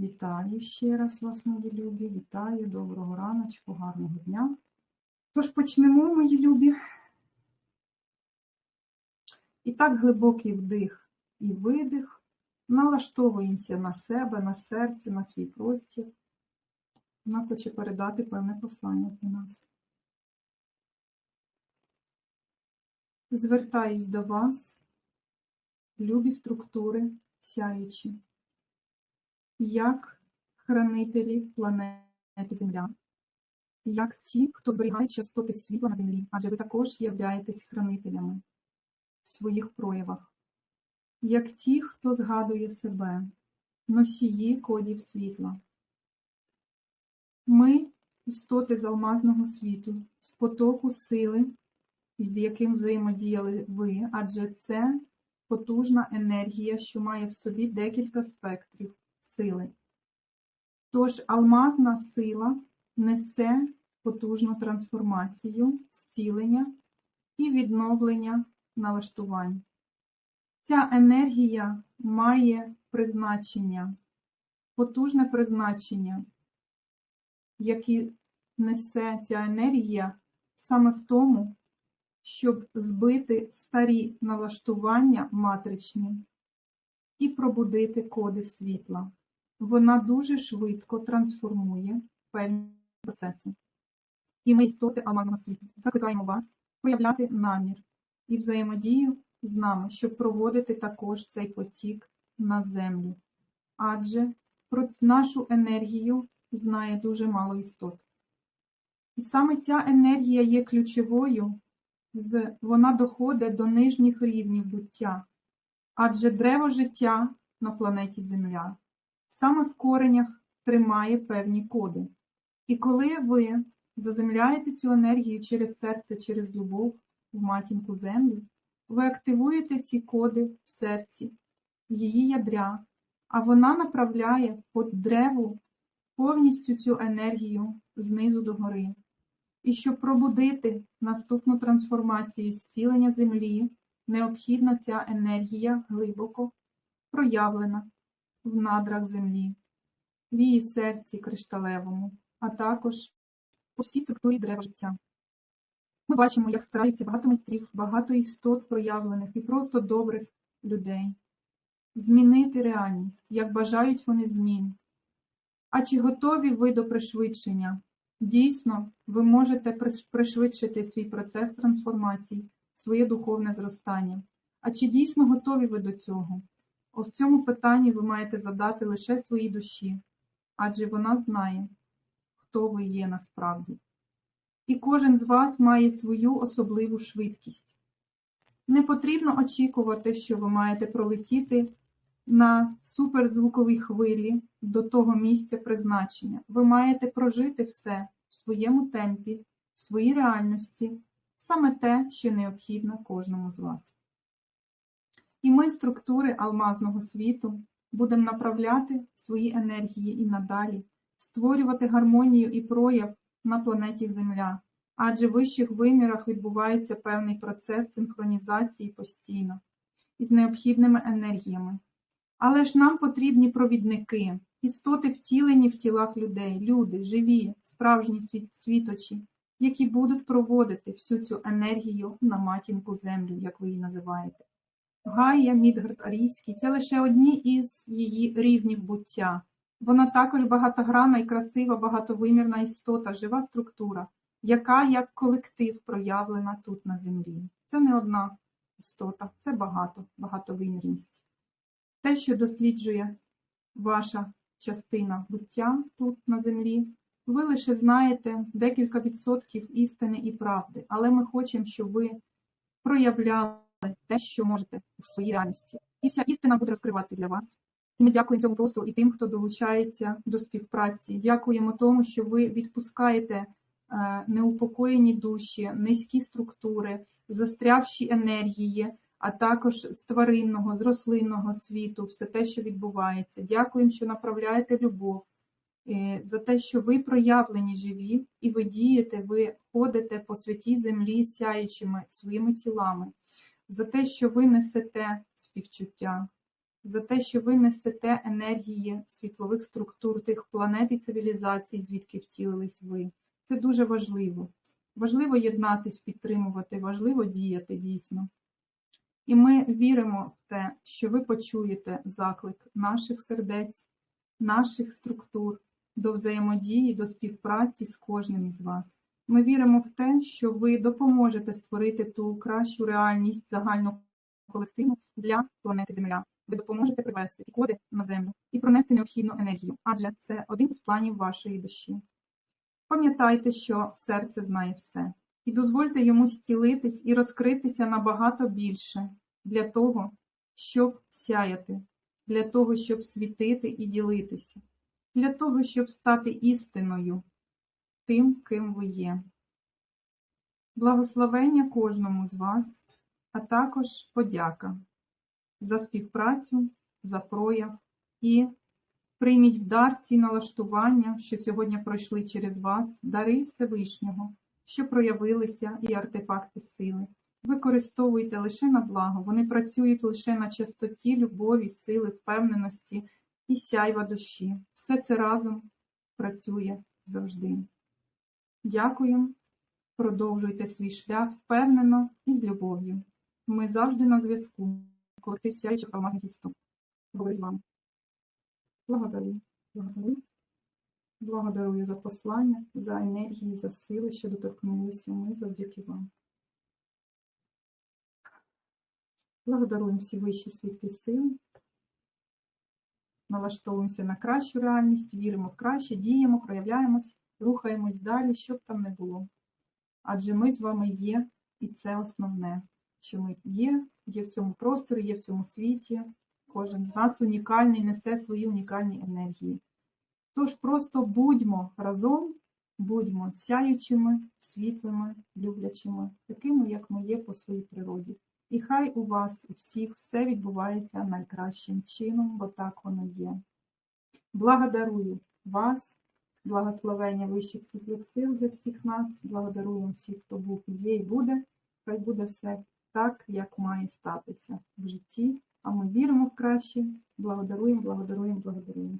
Вітаю ще раз вас, мої любі. Вітаю, доброго раночку, гарного дня. Тож почнемо, мої любі. І так глибокий вдих і видих. Налаштовуємося на себе, на серце, на свій простір. Вона хоче передати певне послання для нас. Звертаюсь до вас, любі структури сяючі як хранителі планети Земля, як ті, хто зберігає частоти світла на землі, адже ви також являєтесь хранителями в своїх проявах, як ті, хто згадує себе, носії кодів світла. Ми істоти з алмазного світу, з потоку сили, з яким взаємодіяли ви, адже це потужна енергія, що має в собі декілька спектрів сили. Тож алмазна сила несе потужну трансформацію, зцілення і відновлення налаштувань. Ця енергія має призначення, потужне призначення, яке несе ця енергія саме в тому, щоб збити старі налаштування матричні і пробудити коди світла. Вона дуже швидко трансформує певні процеси. І ми, істоти Алмазного світу, закликаємо вас проявляти намір і взаємодію з нами, щоб проводити також цей потік на землю. Адже про нашу енергію знає дуже мало істот. І саме ця енергія є ключовою, вона доходить до нижніх рівнів буття, адже древо життя на планеті Земля саме в коренях тримає певні коди. І коли ви заземляєте цю енергію через серце, через любов в матінку землю, ви активуєте ці коди в серці, в її ядря, а вона направляє по древу повністю цю енергію знизу до гори. І щоб пробудити наступну трансформацію зцілення землі, необхідна ця енергія глибоко проявлена в надрах землі, в її серці кришталевому, а також по всій структурі дерева життя. Ми бачимо, як стараються багато майстрів, багато істот проявлених і просто добрих людей. Змінити реальність, як бажають вони змін. А чи готові ви до пришвидшення? Дійсно, ви можете пришвидшити свій процес трансформації, своє духовне зростання. А чи дійсно готові ви до цього? В цьому питанні ви маєте задати лише своїй душі, адже вона знає, хто ви є насправді. І кожен з вас має свою особливу швидкість. Не потрібно очікувати, що ви маєте пролетіти на суперзвуковій хвилі до того місця призначення. Ви маєте прожити все в своєму темпі, в своїй реальності, саме те, що необхідно кожному з вас. І ми, структури алмазного світу, будемо направляти свої енергії і надалі, створювати гармонію і прояв на планеті Земля, адже в вищих вимірах відбувається певний процес синхронізації постійно із необхідними енергіями. Але ж нам потрібні провідники, істоти втілені в тілах людей, люди, живі, справжні світочі, які будуть проводити всю цю енергію на матінку землю, як ви її називаєте. Гая Мідгард Арійський це лише одні із її рівнів буття. Вона також багатогранна і красива, багатовимірна істота, жива структура, яка як колектив проявлена тут на землі. Це не одна істота, це багато, багатовимірність. Те, що досліджує ваша частина буття тут на землі, ви лише знаєте декілька відсотків істини і правди, але ми хочемо, щоб ви проявляли те, що можете в своїй реальності. І вся істина буде розкривати для вас. Ми дякуємо цьому просто і тим, хто долучається до співпраці. Дякуємо тому, що ви відпускаєте е, неупокоєні душі, низькі структури, застрявші енергії, а також з тваринного, з рослинного світу, все те, що відбувається. Дякуємо, що направляєте любов. Е, за те, що ви проявлені живі, і ви дієте, ви ходите по святій землі, сяючими своїми тілами за те, що ви несете співчуття, за те, що ви несете енергії світлових структур тих планет і цивілізацій, звідки втілились ви. Це дуже важливо. Важливо єднатись, підтримувати, важливо діяти дійсно. І ми віримо в те, що ви почуєте заклик наших сердець, наших структур до взаємодії, до співпраці з кожним із вас. Ми віримо в те, що ви допоможете створити ту кращу реальність загальну колективну для планети Земля. Ви допоможете привести коди на землю і пронести необхідну енергію, адже це один з планів вашої душі. Пам'ятайте, що серце знає все, і дозвольте йому зцілитись і розкритися набагато більше для того, щоб сяяти, для того, щоб світити і ділитися, для того, щоб стати істиною тим, ким ви є. Благословення кожному з вас, а також подяка за співпрацю, за прояв і прийміть в дар ці налаштування, що сьогодні пройшли через вас, дари Всевишнього, що проявилися і артефакти сили. Використовуйте лише на благо, вони працюють лише на частоті любові, сили, впевненості і сяйва душі. Все це разом працює завжди. Дякую. Продовжуйте свій шлях впевнено і з любов'ю. Ми завжди на зв'язку, колектив сяючих алмазних істот. Говорить вам. Благодарю. Благодарю. Благодарую за послання, за енергії, за сили, що доторкнулися ми завдяки вам. Благодаруємо всі вищі світки сили. Налаштовуємося на кращу реальність, віримо в краще, діємо, проявляємось, рухаємось далі, що б там не було. Адже ми з вами є, і це основне, що ми є, є в цьому просторі, є в цьому світі. Кожен з нас унікальний, несе свої унікальні енергії. Тож просто будьмо разом, будьмо сяючими, світлими, люблячими, такими, як ми є по своїй природі. І хай у вас, у всіх, все відбувається найкращим чином, бо так воно є. Благодарую вас, благословення вищих світлих сил для всіх нас, благодаруємо всіх, хто був, є і буде. Хай буде все так, як має статися в житті, а ми віримо в краще. Благодаруємо, благодаруємо, благодаруємо.